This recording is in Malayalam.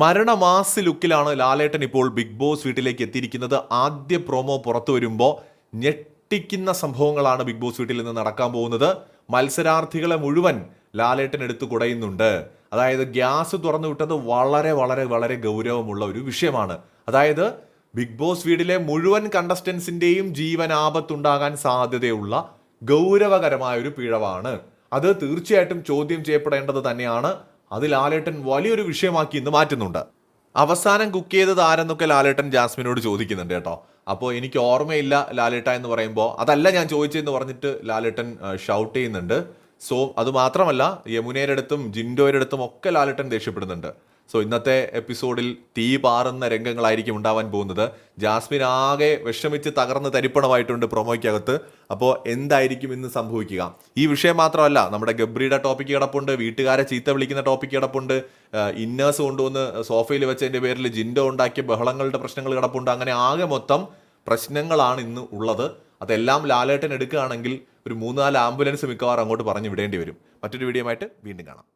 മരണമാസ് ലുക്കിലാണ് ലാലേട്ടൻ ഇപ്പോൾ ബിഗ് ബോസ് വീട്ടിലേക്ക് എത്തിയിരിക്കുന്നത്. ആദ്യ പ്രോമോ പുറത്തു വരുമ്പോൾ ഞെട്ടിക്കുന്ന സംഭവങ്ങളാണ് ബിഗ് ബോസ് വീട്ടിൽ നിന്ന് നടക്കാൻ പോകുന്നത്. മത്സരാർത്ഥികളെ മുഴുവൻ ലാലേട്ടൻ എടുത്തു കുടയുന്നുണ്ട്. അതായത് ഗ്യാസ് തുറന്നു വിട്ടത് വളരെ വളരെ വളരെ ഗൗരവമുള്ള ഒരു വിഷയമാണ്. അതായത് ബിഗ് ബോസ് വീടിലെ മുഴുവൻ കണ്ടസ്റ്റൻസിന്റെയും ജീവൻ ആപത്തുണ്ടാകാൻ സാധ്യതയുള്ള ഗൗരവകരമായ ഒരു പിഴവാണ്. അത് തീർച്ചയായിട്ടും ചോദ്യം ചെയ്യപ്പെടേണ്ടത് തന്നെയാണ്. അത് ലാലേട്ടൻ വലിയൊരു വിഷയമാക്കി ഇന്ന് മാറ്റുന്നുണ്ട്. അവസാനം കുക്ക് ചെയ്തത് ആരെന്നൊക്കെ ലാലേട്ടൻ ജാസ്മിനോട് ചോദിക്കുന്നുണ്ട് കേട്ടോ. അപ്പോൾ എനിക്ക് ഓർമ്മയില്ല ലാലേട്ട എന്ന് പറയുമ്പോൾ അതല്ല ഞാൻ ചോദിച്ചതെന്ന് പറഞ്ഞിട്ട് ലാലേട്ടൻ ഷൗട്ട് ചെയ്യുന്നുണ്ട്. സോ അത് മാത്രമല്ല യമുനയുടെ അടുത്തും ജിൻഡോയുടെ അടുത്തും ഒക്കെ ലാലേട്ടൻ ദേഷ്യപ്പെടുന്നുണ്ട്. സോ ഇന്നത്തെ എപ്പിസോഡിൽ തീ പാറുന്ന രംഗങ്ങളായിരിക്കും ഉണ്ടാവാൻ പോകുന്നത്. ജാസ്മിൻ ആകെ വിഷമിച്ച് തകർന്ന് തരിപ്പണമായിട്ടുണ്ട് പ്രൊമോയ്ക്കകത്ത്. അപ്പോൾ എന്തായിരിക്കും ഇന്ന് സംഭവിക്കുക? ഈ വിഷയം മാത്രമല്ല നമ്മുടെ ഗബ്രിയുടെ ടോപ്പിക്ക് കിടപ്പുണ്ട് വീട്ടുകാരെ ചീത്ത വിളിക്കുന്ന ടോപ്പിക്ക് കിടപ്പുണ്ട്. ഇന്നേഴ്സ് കൊണ്ടുവന്ന് സോഫയിൽ വെച്ചതിന്റെ പേരിൽ ജിൻഡോ ഉണ്ടാക്കിയ ബഹളങ്ങളുടെ പ്രശ്നങ്ങൾ കിടപ്പുണ്ട്. അങ്ങനെ ആകെ മൊത്തം പ്രശ്നങ്ങളാണ് ഇന്ന് ഉള്ളത്. അതെല്ലാം ലാലേട്ടൻ എടുക്കുകയാണെങ്കിൽ ഒരു മൂന്നാൽ ആംബുലൻസ് മിക്കവാറും അങ്ങോട്ട് പറഞ്ഞു വിടേണ്ടി വരും. മറ്റൊരു വീഡിയോ ആയിട്ട് വീണ്ടും കാണാം.